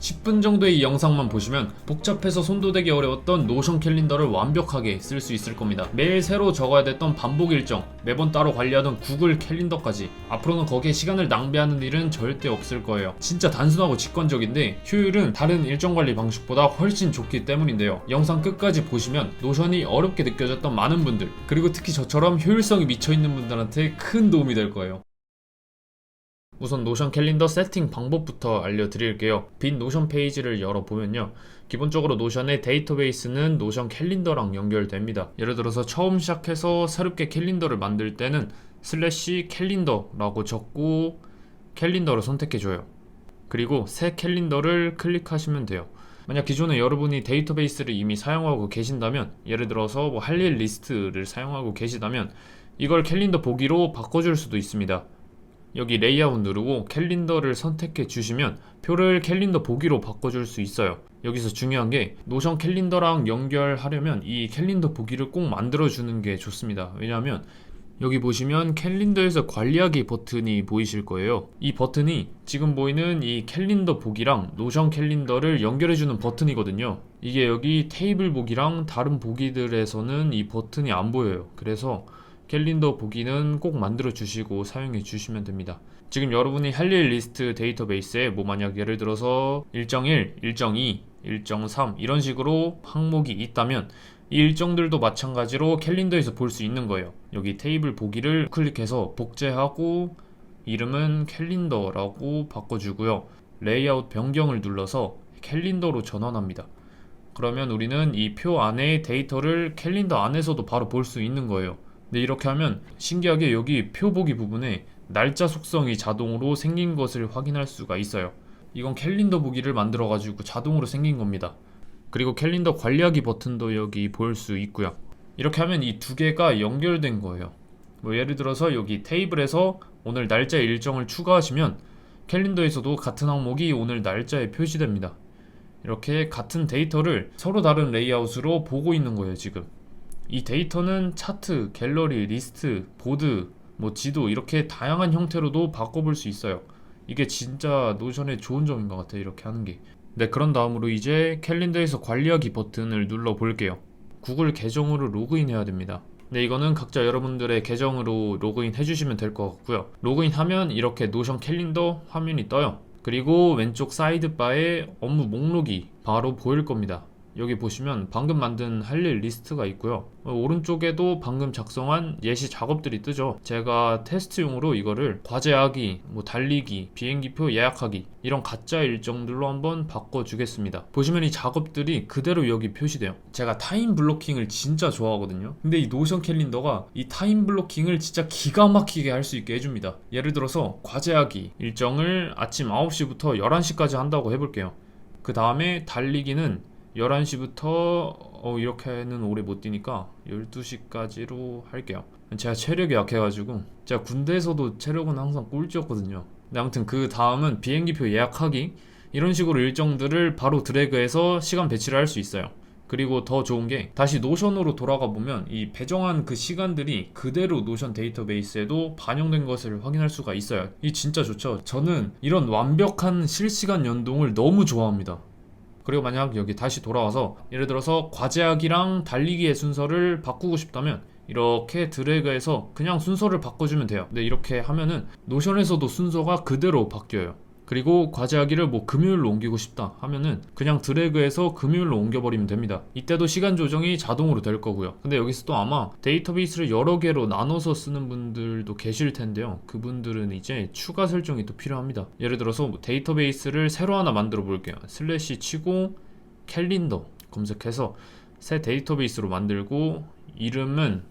10분 정도의 이 영상만 보시면 복잡해서 손도 대기 어려웠던 노션 캘린더를 완벽하게 쓸 수 있을 겁니다. 매일 새로 적어야 됐던 반복 일정, 매번 따로 관리하던 구글 캘린더까지 앞으로는 거기에 시간을 낭비하는 일은 절대 없을 거예요. 진짜 단순하고 직관적인데 효율은 다른 일정 관리 방식보다 훨씬 좋기 때문인데요. 영상 끝까지 보시면 노션이 어렵게 느껴졌던 많은 분들 그리고 특히 저처럼 효율성이 미쳐 있는 분들한테 큰 도움이 될 거예요. 우선 노션 캘린더 세팅 방법부터 알려드릴게요. 빈 노션 페이지를 열어보면요. 기본적으로 노션의 데이터베이스는 노션 캘린더랑 연결됩니다. 예를 들어서 처음 시작해서 새롭게 캘린더를 만들 때는 슬래시 캘린더라고 적고 캘린더를 선택해줘요. 그리고 새 캘린더를 클릭하시면 돼요. 만약 기존에 여러분이 데이터베이스를 이미 사용하고 계신다면 예를 들어서 뭐 할 일 리스트를 사용하고 계시다면 이걸 캘린더 보기로 바꿔줄 수도 있습니다. 여기 레이아웃 누르고 캘린더를 선택해 주시면 표를 캘린더 보기로 바꿔줄 수 있어요. 여기서 중요한 게 노션 캘린더랑 연결하려면 이 캘린더 보기를 꼭 만들어 주는 게 좋습니다. 왜냐하면 여기 보시면 캘린더에서 관리하기 버튼이 보이실 거예요. 이 버튼이 지금 보이는 이 캘린더 보기랑 노션 캘린더를 연결해 주는 버튼이거든요. 이게 여기 테이블 보기랑 다른 보기들에서는 이 버튼이 안 보여요. 그래서 캘린더 보기는 꼭 만들어 주시고 사용해 주시면 됩니다. 지금 여러분이 할 일 리스트 데이터베이스에 뭐 만약 예를 들어서 일정 1, 일정 2, 일정 3 이런 식으로 항목이 있다면 이 일정들도 마찬가지로 캘린더에서 볼 수 있는 거예요. 여기 테이블 보기를 클릭해서 복제하고 이름은 캘린더라고 바꿔주고요. 레이아웃 변경을 눌러서 캘린더로 전환합니다. 그러면 우리는 이 표 안에 데이터를 캘린더 안에서도 바로 볼 수 있는 거예요. 근데 이렇게 하면 신기하게 여기 표 보기 부분에 날짜 속성이 자동으로 생긴 것을 확인할 수가 있어요. 이건 캘린더 보기를 만들어 가지고 자동으로 생긴 겁니다. 그리고 캘린더 관리하기 버튼도 여기 볼수 있고요. 이렇게 하면 이 두 개가 연결된 거예요. 뭐 예를 들어서 여기 테이블에서 오늘 날짜 일정을 추가하시면 캘린더에서도 같은 항목이 오늘 날짜에 표시됩니다. 이렇게 같은 데이터를 서로 다른 레이아웃으로 보고 있는 거예요, 지금. 이 데이터는 차트, 갤러리, 리스트, 보드, 뭐 지도 이렇게 다양한 형태로도 바꿔볼 수 있어요. 이게 진짜 노션의 좋은 점인 것 같아요. 이렇게 하는 게. 네, 그런 다음으로 이제 캘린더에서 관리하기 버튼을 눌러 볼게요. 구글 계정으로 로그인해야 됩니다. 네, 이거는 각자 여러분들의 계정으로 로그인 해주시면 될 것 같고요. 로그인하면 이렇게 노션 캘린더 화면이 떠요. 그리고 왼쪽 사이드바에 업무 목록이 바로 보일 겁니다. 여기 보시면 방금 만든 할 일 리스트가 있고요. 어, 오른쪽에도 방금 작성한 예시 작업들이 뜨죠. 제가 테스트용으로 이거를 과제하기, 뭐 달리기, 비행기표 예약하기 이런 가짜 일정들로 한번 바꿔주겠습니다. 보시면 이 작업들이 그대로 여기 표시돼요. 제가 타임 블로킹을 진짜 좋아하거든요. 근데 이 노션 캘린더가 이 타임 블로킹을 진짜 기가 막히게 할 수 있게 해줍니다. 예를 들어서 과제하기 일정을 아침 9시부터 11시까지 한다고 해볼게요. 그 다음에 달리기는 11시부터 어, 이렇게는 오래 못 뛰니까 12시까지로 할게요. 제가 체력이 약해가지고 제가 군대에서도 체력은 항상 꼴찌였거든요. 근데 아무튼 그 다음은 비행기표 예약하기 이런 식으로 일정들을 바로 드래그해서 시간 배치를 할 수 있어요. 그리고 더 좋은 게 다시 노션으로 돌아가 보면 이 배정한 그 시간들이 그대로 노션 데이터베이스에도 반영된 것을 확인할 수가 있어요. 이 진짜 좋죠. 저는 이런 완벽한 실시간 연동을 너무 좋아합니다. 그리고 만약 여기 다시 돌아와서 예를 들어서 과제하기랑 달리기의 순서를 바꾸고 싶다면 이렇게 드래그해서 그냥 순서를 바꿔주면 돼요. 근데 이렇게 하면은 노션에서도 순서가 그대로 바뀌어요. 그리고 과제하기를 뭐 금요일로 옮기고 싶다 하면은 그냥 드래그해서 금요일로 옮겨버리면 됩니다. 이때도 시간 조정이 자동으로 될 거고요. 근데 여기서 또 아마 데이터베이스를 여러 개로 나눠서 쓰는 분들도 계실 텐데요. 그분들은 이제 추가 설정이 또 필요합니다. 예를 들어서 뭐 데이터베이스를 새로 하나 만들어 볼게요. 슬래시 치고 캘린더 검색해서 새 데이터베이스로 만들고 이름은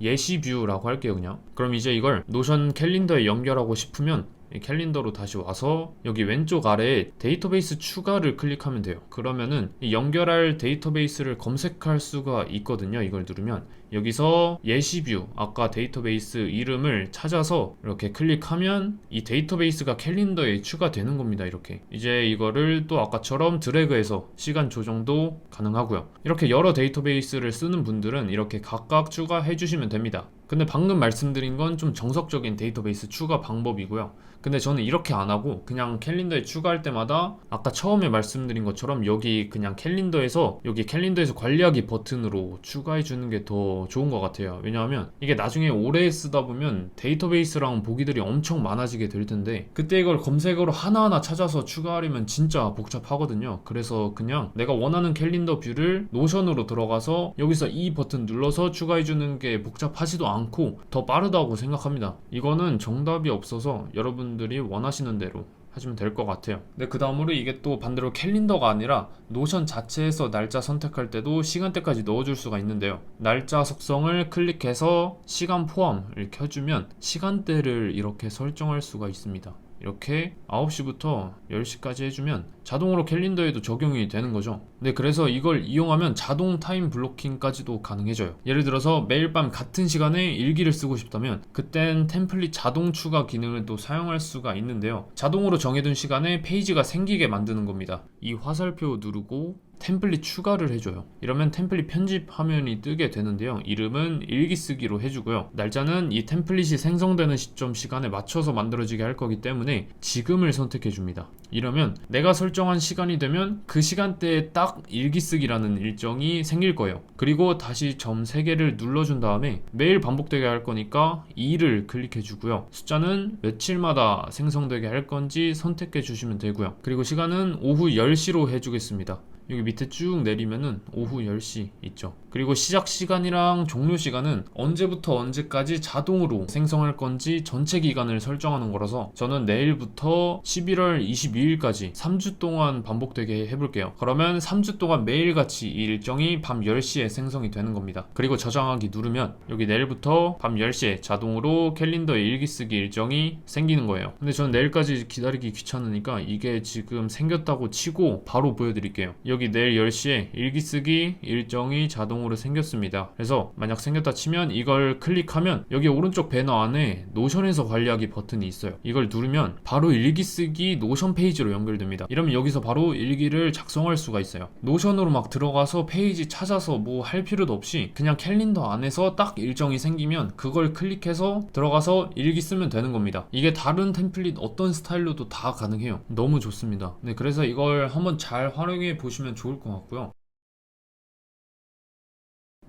예시뷰라고 할게요 그냥 그럼 이제 이걸 노션 캘린더에 연결하고 싶으면 이 캘린더로 다시 와서 여기 왼쪽 아래에 데이터베이스 추가를 클릭하면 돼요. 그러면은 이 연결할 데이터베이스를 검색할 수가 있거든요 이걸 누르면. 여기서 예시뷰 아까 데이터베이스 이름을 찾아서 이렇게 클릭하면 이 데이터베이스가 캘린더에 추가되는 겁니다 이렇게. 이제 이거를 또 아까처럼 드래그해서 시간 조정도 가능하고요. 이렇게 여러 데이터베이스를 쓰는 분들은 이렇게 각각 추가해 주시면 됩니다 근데 방금 말씀드린 건 좀 정석적인 데이터베이스 추가 방법이고요. 근데 저는 이렇게 안 하고 그냥 캘린더에 추가할 때마다 아까 처음에 말씀드린 것처럼 여기 그냥 캘린더에서 여기 캘린더에서 관리하기 버튼으로 추가해 주는 게 더 좋은 것 같아요. 왜냐하면 이게 나중에 오래 쓰다 보면 데이터베이스랑 보기들이 엄청 많아지게 될 텐데 그때 이걸 검색어로 하나하나 찾아서 추가하려면 진짜 복잡하거든요. 그래서 그냥 내가 원하는 캘린더 뷰를 노션으로 들어가서 여기서 이 버튼 눌러서 추가해 주는 게 복잡하지도 않고 더 빠르다고 생각합니다. 이거는 정답이 없어서 여러분들이 원하시는 대로 하시면 될 것 같아요. 근데 그 다음으로 이게 또 반대로 캘린더가 아니라 노션 자체에서 날짜 선택할 때도 시간대까지 넣어줄 수가 있는데요. 날짜 속성을 클릭해서 시간 포함을 켜주면 시간대를 이렇게 설정할 수가 있습니다. 이렇게 9시부터 10시까지 해주면 자동으로 캘린더에도 적용이 되는 거죠. 네, 그래서 이걸 이용하면 자동 타임 블로킹까지도 가능해져요. 예를 들어서 매일 밤 같은 시간에 일기를 쓰고 싶다면 그땐 템플릿 자동 추가 기능을 또 사용할 수가 있는데요. 자동으로 정해둔 시간에 페이지가 생기게 만드는 겁니다. 이 화살표 누르고 템플릿 추가를 해줘요. 이러면 템플릿 편집 화면이 뜨게 되는데요. 이름은 일기 쓰기로 해주고요. 날짜는 이 템플릿이 생성되는 시점 시간에 맞춰서 만들어지게 할 거기 때문에 지금을 선택해 줍니다. 이러면 내가 설정한 시간이 되면 그 시간대에 딱 일기 쓰기라는 일정이 생길 거예요. 그리고 다시 점 3개를 눌러준 다음에 매일 반복되게 할 거니까 2를 클릭해 주고요. 숫자는 며칠마다 생성되게 할 건지 선택해 주시면 되고요. 그리고 시간은 오후 10시로 해주겠습니다. 여기 밑에 쭉 내리면은 오후 10시 있죠. 그리고 시작 시간이랑 종료 시간은 언제부터 언제까지 자동으로 생성할 건지 전체 기간을 설정하는 거라서 저는 내일부터 11월 22일까지 3주 동안 반복되게 해볼게요. 그러면 3주 동안 매일같이 이 일정이 밤 10시에 생성이 되는 겁니다. 그리고 저장하기 누르면 여기 내일부터 밤 10시에 자동으로 캘린더에 일기 쓰기 일정이 생기는 거예요. 근데 저는 내일까지 기다리기 귀찮으니까 이게 지금 생겼다고 치고 바로 보여드릴게요. 여기 내일 10시에 일기 쓰기 일정이 자동 으로 생겼습니다. 그래서 만약 생겼다 치면 이걸 클릭하면 여기 오른쪽 배너 안에 노션에서 관리하기 버튼이 있어요. 이걸 누르면 바로 일기 쓰기 노션 페이지로 연결됩니다. 이러면 여기서 바로 일기를 작성할 수가 있어요. 노션으로 막 들어가서 페이지 찾아서 뭐 할 필요도 없이 그냥 캘린더 안에서 딱 일정이 생기면 그걸 클릭해서 들어가서 일기 쓰면 되는 겁니다. 이게 다른 템플릿 어떤 스타일로도 다 가능해요. 너무 좋습니다. 네, 그래서 이걸 한번 잘 활용해 보시면 좋을 것 같고요.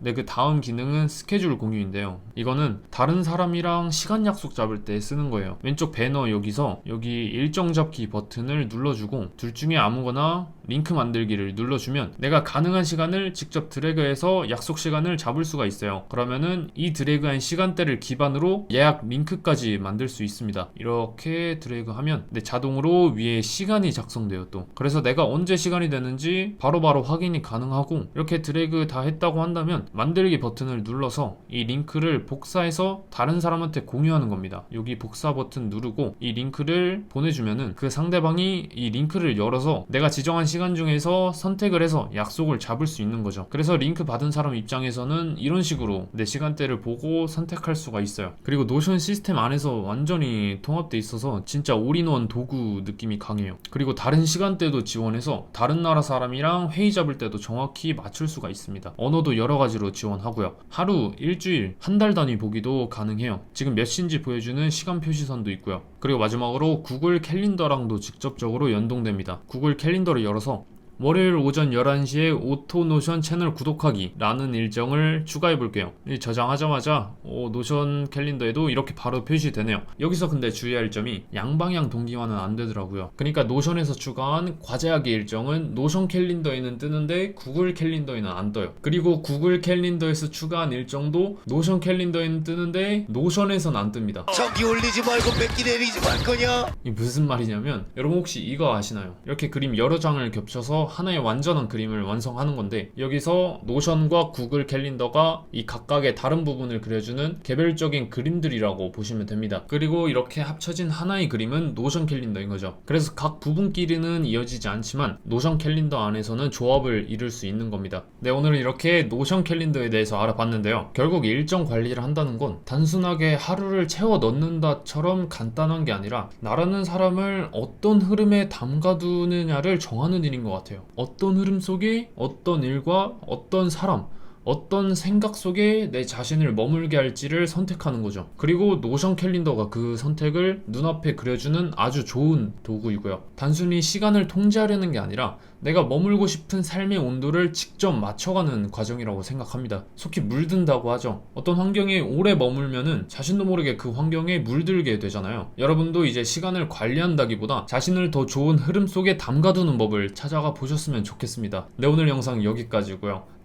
네, 그 다음 기능은 스케줄 공유인데요. 이거는 다른 사람이랑 시간 약속 잡을 때 쓰는 거예요. 왼쪽 배너 여기서 여기 일정 잡기 버튼을 눌러주고 둘 중에 아무거나 링크 만들기를 눌러주면 내가 가능한 시간을 직접 드래그해서 약속 시간을 잡을 수가 있어요. 그러면은 이 드래그한 시간대를 기반으로 예약 링크까지 만들 수 있습니다. 이렇게 드래그하면 네, 자동으로 위에 시간이 작성돼요 또. 그래서 내가 언제 시간이 되는지 바로바로 확인이 가능하고 이렇게 드래그 다 했다고 한다면 만들기 버튼을 눌러서 이 링크를 복사해서 다른 사람한테 공유하는 겁니다. 여기 복사 버튼 누르고 이 링크를 보내주면은 그 상대방이 이 링크를 열어서 내가 지정한 시간 중에서 선택을 해서 약속을 잡을 수 있는 거죠. 그래서 링크 받은 사람 입장에서는 이런 식으로 내 시간대를 보고 선택할 수가 있어요. 그리고 노션 시스템 안에서 완전히 통합돼 있어서 진짜 올인원 도구 느낌이 강해요. 그리고 다른 시간대도 지원해서 다른 나라 사람이랑 회의 잡을 때도 정확히 맞출 수가 있습니다. 언어도 여러 가지로 지원하고요. 하루, 일주일, 한 달 단위 보기도 가능해요. 지금 몇 시인지 보여주는 시간 표시선도 있고요. 그리고 마지막으로 구글 캘린더랑도 직접적으로 연동됩니다. 구글 캘린더를 열어서 월요일 오전 11시에 오토노션 채널 구독하기 라는 일정을 추가해 볼게요. 이 저장하자마자 어, 노션 캘린더에도 이렇게 바로 표시되네요. 여기서 근데 주의할 점이 양방향 동기화는 안 되더라고요. 그러니까 노션에서 추가한 과제하기 일정은 노션 캘린더에는 뜨는데 구글 캘린더에는 안 떠요. 그리고 구글 캘린더에서 추가한 일정도 노션 캘린더에는 뜨는데 노션에선 안 뜹니다. 저기 올리지 말고 몇기 내리지 말 거냐? 이 무슨 말이냐면 여러분 혹시 이거 아시나요? 이렇게 그림 여러 장을 겹쳐서 하나의 완전한 그림을 완성하는 건데 여기서 노션과 구글 캘린더가 이 각각의 다른 부분을 그려주는 개별적인 그림들이라고 보시면 됩니다. 그리고 이렇게 합쳐진 하나의 그림은 노션 캘린더인 거죠. 그래서 각 부분끼리는 이어지지 않지만 노션 캘린더 안에서는 조합을 이룰 수 있는 겁니다. 네, 오늘은 이렇게 노션 캘린더에 대해서 알아봤는데요. 결국 일정 관리를 한다는 건 단순하게 하루를 채워 넣는다처럼 간단한 게 아니라 나라는 사람을 어떤 흐름에 담가두느냐를 정하는 일인 것 같아요. 어떤 흐름 속에 어떤 일과 어떤 사람, 어떤 생각 속에 내 자신을 머물게 할지를 선택하는 거죠. 그리고 노션 캘린더가 그 선택을 눈앞에 그려주는 아주 좋은 도구이고요. 단순히 시간을 통제하려는 게 아니라 내가 머물고 싶은 삶의 온도를 직접 맞춰가는 과정이라고 생각합니다. 속히 물든다고 하죠. 어떤 환경에 오래 머물면은 자신도 모르게 그 환경에 물들게 되잖아요. 여러분도 이제 시간을 관리한다기보다 자신을 더 좋은 흐름 속에 담가두는 법을 찾아가 보셨으면 좋겠습니다. 네, 오늘 영상 여기까지고요.